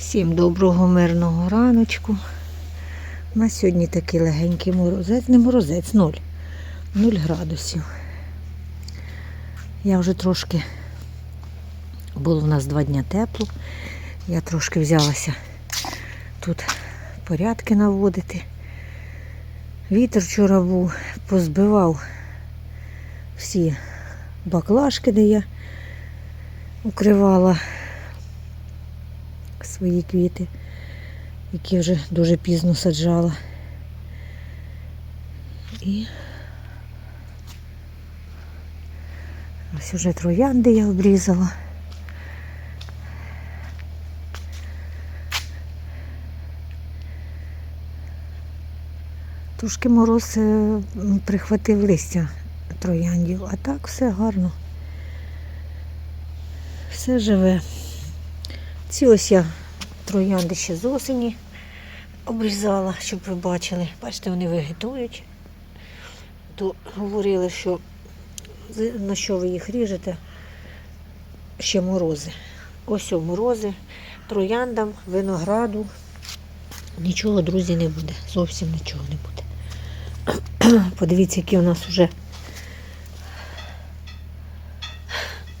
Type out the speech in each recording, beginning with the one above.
Всім доброго мирного раночку. У нас сьогодні такий легенький морозець, не морозець, ноль. Нуль градусів. Я вже трошки, було в нас два дня тепло. Я трошки взялася тут порядки наводити. Вітер вчора був, позбивав всі баклажки, де я укривала свої квіти, які вже дуже пізно саджала. І ось уже троянди я обрізала. Трошки мороз е, прихватив листя трояндів, а так все гарно. Все живе. Ці ось я троянди ще з осені обрізала, щоб ви бачили. Бачите, вони вегетують. То говорили, що на що ви їх ріжете? Ще морози. Ось о, морози, трояндам, винограду. Нічого, друзі, не буде. Зовсім нічого не буде. Подивіться, які у нас вже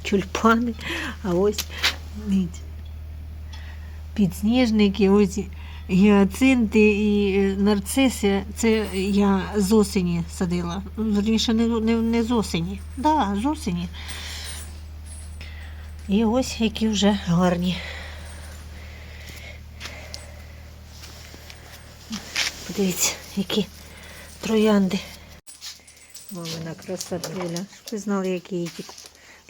тюльпани, а ось дивіться, підсніжники, ось гіацинти і е, нарциси. Це я з осені садила. Вірніше, не, не, не з осені. Так, да, з осені. І ось які вже гарні. Подивіться, які троянди. Мамина красотуля. Ви знали, які її тільки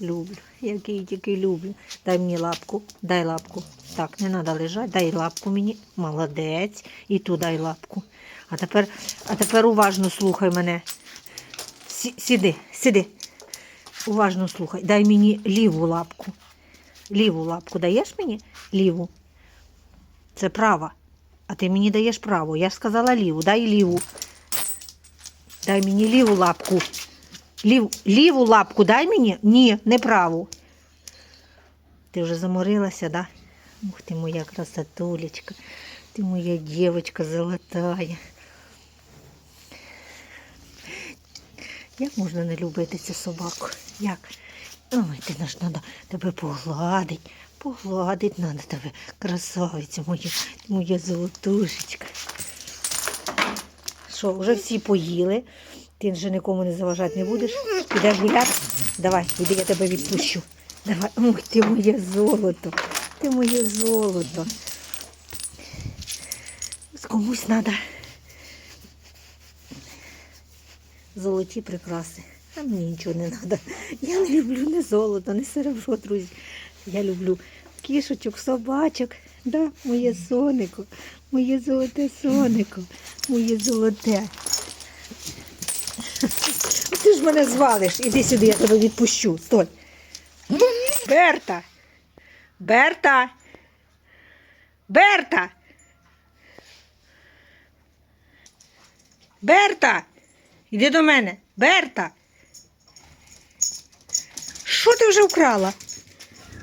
люблю. Які я тільки люблю. Дай мені лапку, дай лапку. Так, не треба лежати, дай лапку мені. Молодець. І ту дай лапку. А тепер, а тепер уважно слухай мене. Сі- Сіди. Уважно слухай. Дай мені ліву лапку. Ліву лапку даєш мені? Ліву. Це права. А ти мені даєш праву. Я ж сказала ліву. Дай ліву. Дай мені ліву лапку. Лів, ліву лапку дай мені? Ні, не праву. Ти вже заморилася, да? Ух ти моя красотулечка. Ти моя дівчинка золотая. Як можна не любити цю собаку? Як? Ой, ти ж треба тебе погладить. Погладить треба тебе, красавиця моя, моя золотушечка. Що, вже всі поїли? Ти вже нікому не заважати не будеш? Підеш гуляти? Давай, іди, я тебе відпущу. Давай, ой, ти моє золото, ти моє золото. Комусь треба золоті прикраси. А мені нічого не треба. Я не люблю ні золото, ні серебро, друзі. Я люблю кішечок, собачок. Да, моє сонико, моє золоте сонико, моє золоте. Ти ж мене звалиш. Іди сюди, я тебе відпущу. Стой. Берта. Берта. Берта. Берта. Іди до мене. Берта. Що ти вже вкрала?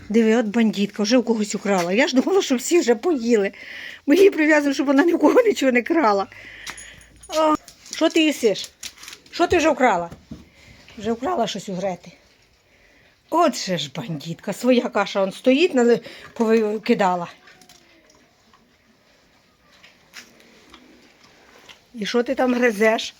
Диви, от бандитка, вже у когось украла. Я ж думала, що всі вже поїли. Ми її прив'язуємо, щоб вона ні в кого нічого не крала. Що ти їсиш? Що ти вже вкрала? Вже вкрала щось у Грети. От же ж бандітка, своя каша он стоїть, кидала. І що ти там гризеш?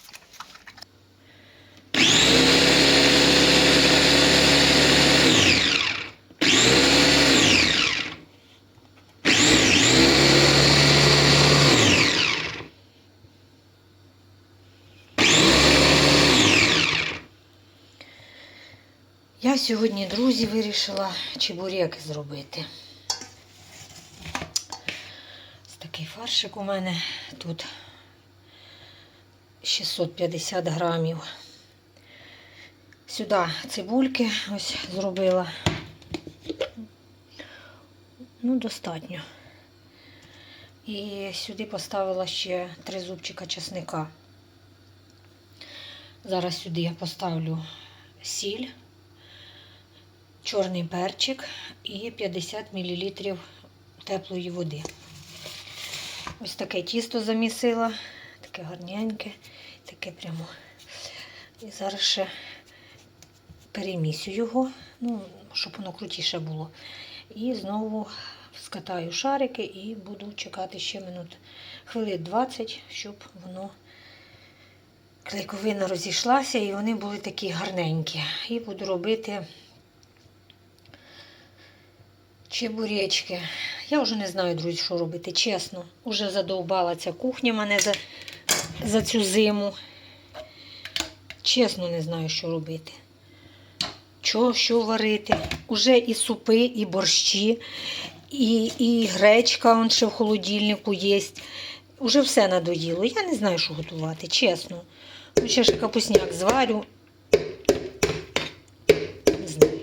Сьогодні, друзі, вирішила чебуреки зробити. Ось такий фаршик у мене тут 650 грамів. Сюди цибульки ось зробила. Ну, достатньо. І сюди поставила ще три зубчика чесника. Зараз сюди я поставлю сіль чорний перчик і 50 мл теплої води. Ось таке тісто замісила, таке гарненьке, таке прямо. І зараз ще перемісю його, ну, щоб воно крутіше було. І знову скатаю шарики і буду чекати ще минут хвилин 20, щоб воно клейковина розійшлася і вони були такі гарненькі. І буду робити чебуречки. Я вже не знаю, друзі, що робити, чесно. Уже задовбала ця кухня мене за, за цю зиму. Чесно, не знаю, що робити. Що, що варити? Уже і супи, і борщі, і, і гречка он ще в холодильнику є. Уже все надоїло. Я не знаю, що готувати, чесно. Ну, ще ж капусняк зварю. Не знаю.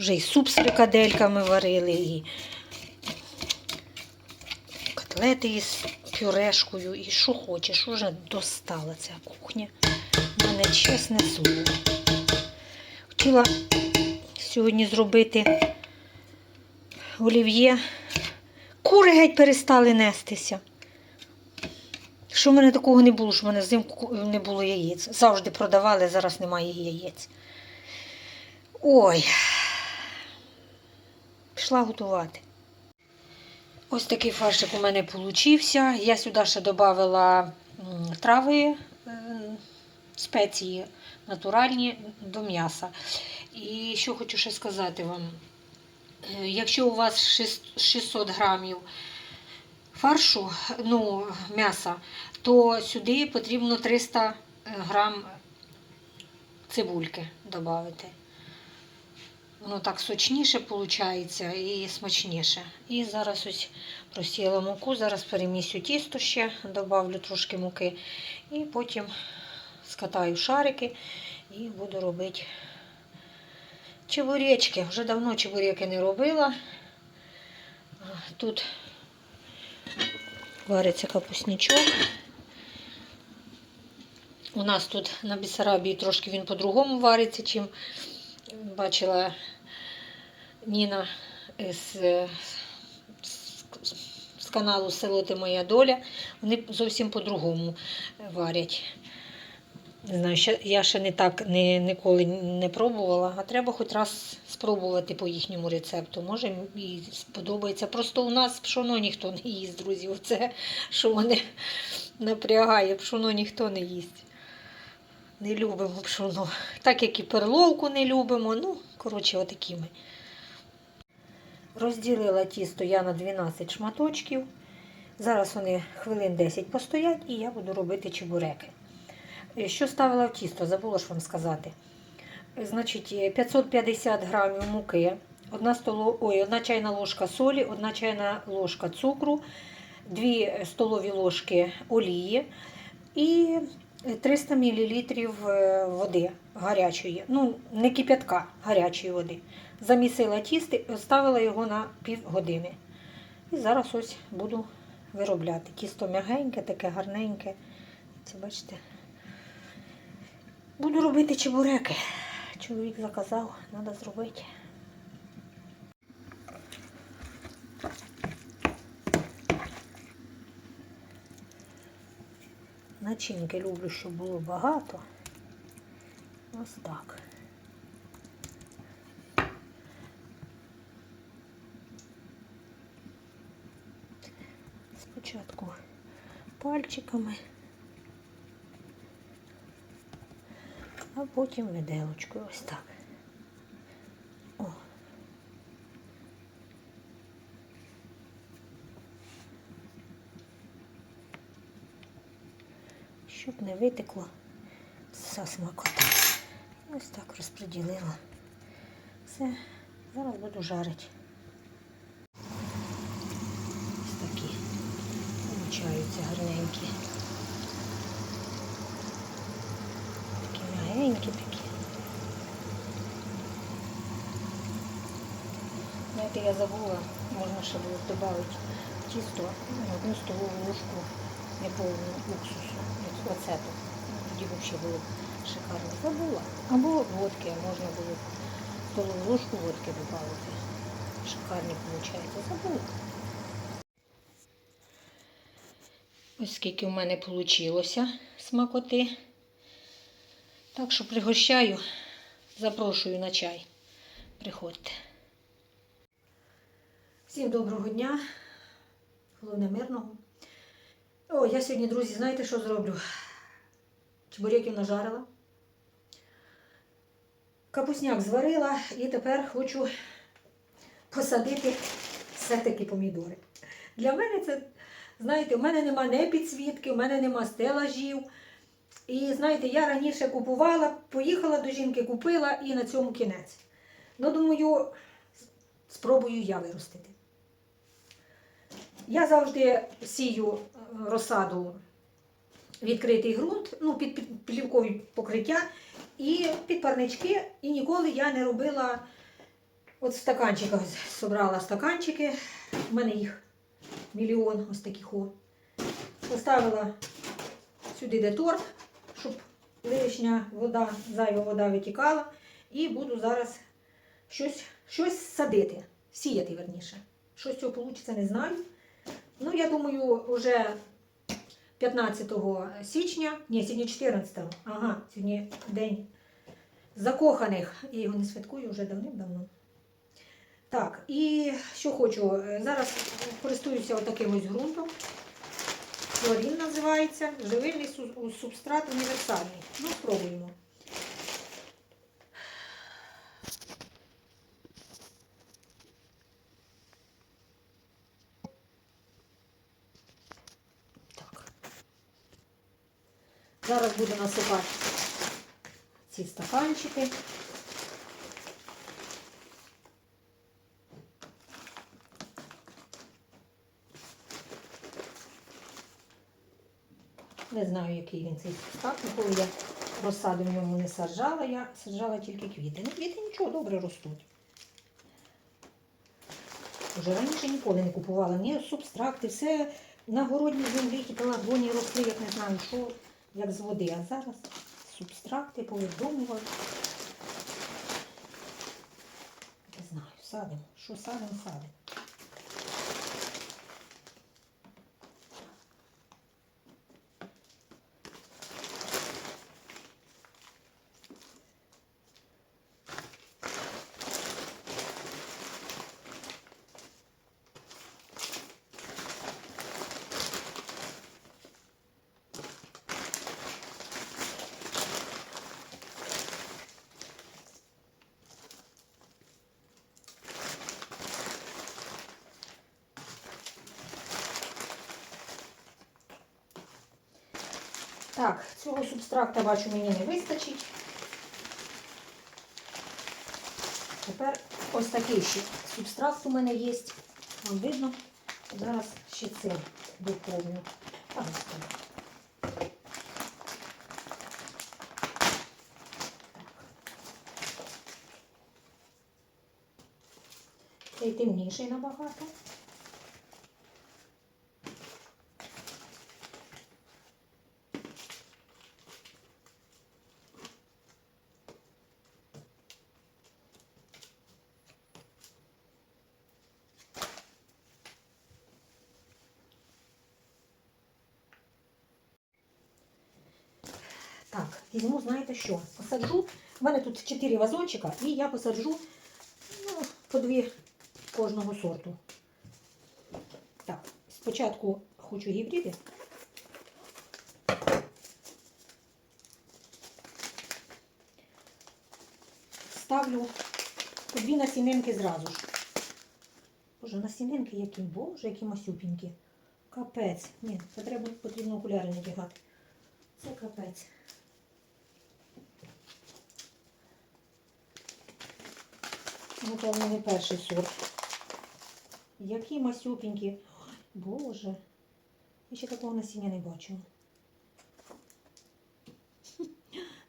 Вже і суп з фрикадельками варили, і котлети із пюрешкою, і що хочеш. Уже достала ця кухня. У мене чесне слово. Хотіла сьогодні зробити олів'є. Кури геть перестали нестися. Що в мене такого не було, що в мене взимку не було яєць. Завжди продавали, зараз немає яєць. Ой, пішла готувати. Ось такий фаршик у мене получився. Я сюди ще додала трави, е, спеції натуральні до м'яса. І що хочу ще сказати вам. Е, Якщо у вас 600 грамів фаршу, ну, м'яса, то сюди потрібно 300 грам цибульки додати. Воно так сочніше виходить і смачніше. І зараз ось просіяла муку, зараз перемісю тісто ще, додавлю трошки муки. І потім скатаю шарики і буду робити чебуречки. Вже давно чебуреки не робила. Тут вариться капусничок. У нас тут на Бісарабії трошки він по-другому вариться, чим бачила Ніна з, з, каналу Село Ти Моя Доля. Вони зовсім по-другому варять. Не знаю, ще, я ще не так не, ніколи не пробувала, а треба хоч раз спробувати по їхньому рецепту. Може і сподобається. Просто у нас пшоно ніхто не їсть, друзі. Оце, що мене напрягає, пшоно ніхто не їсть. Не любимо пшоно. Так як і перловку не любимо. Ну, коротше, отакі. Розділила тісто я на 12 шматочків. Зараз вони хвилин 10 постоять і я буду робити чебуреки. Що ставила в тісто, забула ж вам сказати. Значить, е, 550 грамів муки, одна, столо... Ой, одна чайна ложка солі, одна чайна ложка цукру, 2 столові ложки олії і 300 мл води гарячої. Ну, не кип'ятка, гарячої води. Замісила тісто і ставила його на півгодини. І зараз ось буду виробляти. Тісто м'ягеньке, таке гарненьке. Це бачите. Буду робити чебуреки. Чоловік заказав, треба зробити. Начинки люблю, щоб було багато. Ось так. Спочатку пальчиками. а потім виделочкою ось так. О. Щоб не витекло вся смакота. Ось так розподілила. Все, зараз буду жарити. Ось такі получаються гарненькі. Такі мягенькі такі. Знаєте, я забула, можна ще було додати тісто ну, одну столову ложку неповну уксусу, оцету. Ну, Тоді взагалі було шикарно. Забула. Або водки, можна було столову ложку водки додати. Шикарні виходить. Забула. Ось скільки в мене вийшло смакоти. Так що пригощаю, запрошую на чай. Приходьте. Всім доброго дня. Головне мирного. О, я сьогодні, друзі, знаєте, що зроблю? Чебуреків нажарила. Капусняк зварила і тепер хочу посадити все-таки помідори. Для мене це, знаєте, у мене нема не підсвітки, у мене нема стелажів. І знаєте, я раніше купувала, поїхала до жінки, купила і на цьому кінець. Ну, думаю, спробую я виростити. Я завжди сію е, розсаду відкритий ґрунт, ну, під, плівкові покриття і під парнички. І ніколи я не робила от в стаканчиках. Собрала стаканчики. У мене їх мільйон ось таких. Поставила сюди де торф, щоб лишня вода, зайва вода витікала. І буду зараз щось, щось садити, сіяти верніше. Що з цього вийде, не знаю. Ну, я думаю, вже 15 січня, ні, сьогодні 14, ага, сьогодні день закоханих. Я його не святкую вже давним-давно. Так, і що хочу, зараз користуюся отаким ось ґрунтом. Флорін називається. Живильний субстрат універсальний. Ну, спробуємо. Зараз буду насипати ці стаканчики. Не знаю, який він цей субстрат, ніколи я розсади в ньому не саджала, я саджала тільки квіти. Ну, квіти нічого добре ростуть. Уже раніше ніколи не купувала ні субстракти, все на городній землі, ті пелагоні росли, як не знаю, що, як з води. А зараз субстракти повидумували. Не знаю, садимо. Що садимо, садимо. Так, цього субстракта, бачу, мені не вистачить. Тепер ось такий ще субстракт у мене є. Вам видно? Зараз ще це доповню. Так. Цей темніший набагато. Так, візьму, знаєте що? Посаджу. У мене тут 4 вазончика, і я посаджу ну, по дві кожного сорту. Так, спочатку хочу гібриди. Ставлю по дві насінинки зразу ж. Боже, насінинки які, боже, які масюпінькі. Капець. Ні, це треба потрібно окуляри надягати. Це капець. Ну, певно, не перший сорт. Які масюпінькі. Ой, Боже. Я ще такого насіння не бачила.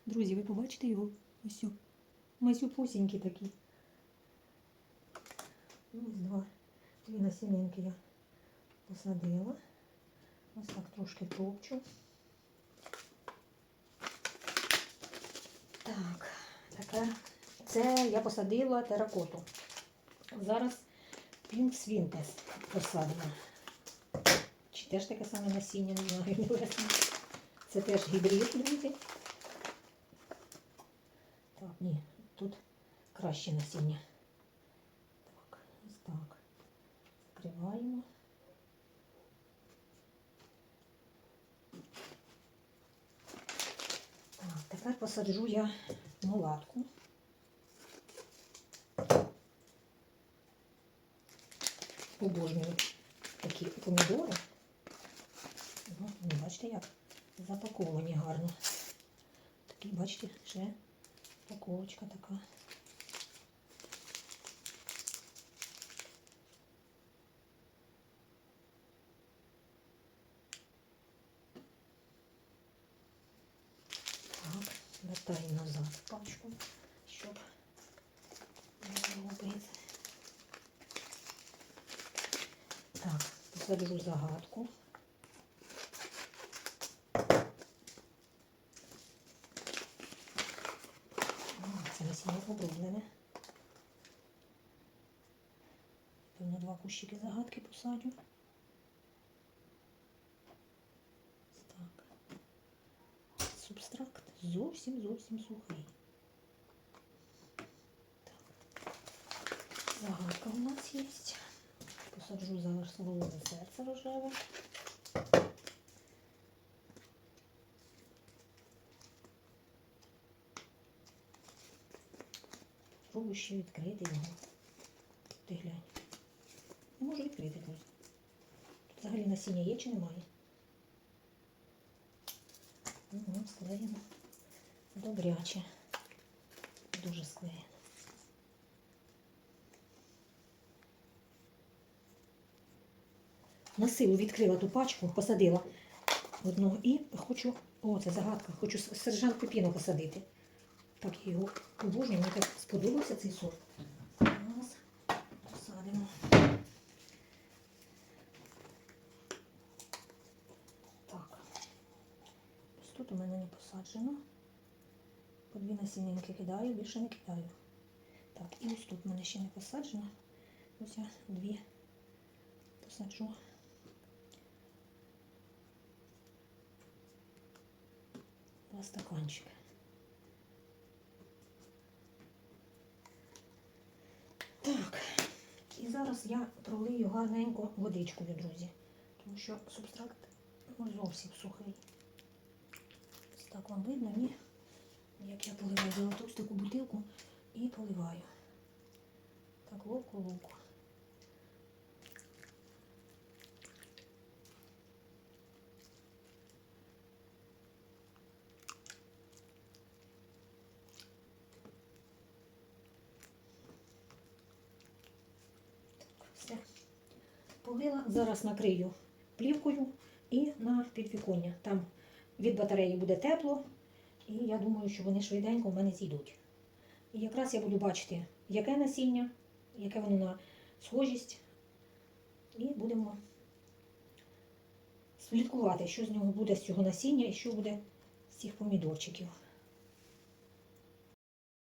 Друзі, ви побачите його? Ось. Масюпусінькі такі. Ось два. Дві насінинки я посадила. Ось так трошки топчу. Так, тепер це я посадила теракоту. Зараз пінк свінтес посадила. Чи теж таке саме насіння, не знаю, білесеньке. Це теж гібрид, друзі. Так, ні, тут краще насіння. Так, ось так. Закриваємо. Так, тепер посаджу я мулатку. Обожнюю такі помідори. Ну, бачите, як запаковані гарно. Такі, бачите, ще упаковочка така. Так, вертаємо назад пачку, щоб не робити. Посаджу загадку. Це насіння оброблене. Певно, два кущики загадки посадю. Так. Субстракт зовсім зовсім сухий. Так. Загадка у нас є. Посаджу зараз головне серце рожеве. Спробую ще відкрити його. Ти глянь. Не можу відкрити, друзі. Тут взагалі насіння є чи немає? Угу, склеєно. Добряче. Дуже склеєно. На силу відкрила ту пачку, посадила одного і хочу, о, це загадка, хочу сержант Пепіно посадити. Так, я його обожнюю, мені так сподобався цей сорт. Зараз посадимо. Так. Ось тут у мене не посаджено. По дві насінинки кидаю, більше не кидаю. Так, і ось тут в мене ще не посаджено. Ось я дві посаджу. Два стаканчики. Так, і зараз я пролию гарненько водичкою, друзі, тому що субстракт ну, зовсім сухий. Так вам видно, ні? Як я поливаю золоту таку бутилку і поливаю. Так, ловко-ловко. Все. Полила, зараз накрию плівкою і на підвіконня. Там від батареї буде тепло, і я думаю, що вони швиденько в мене зійдуть. І якраз я буду бачити, яке насіння, яке воно на схожість, і будемо слідкувати, що з нього буде з цього насіння і що буде з цих помідорчиків.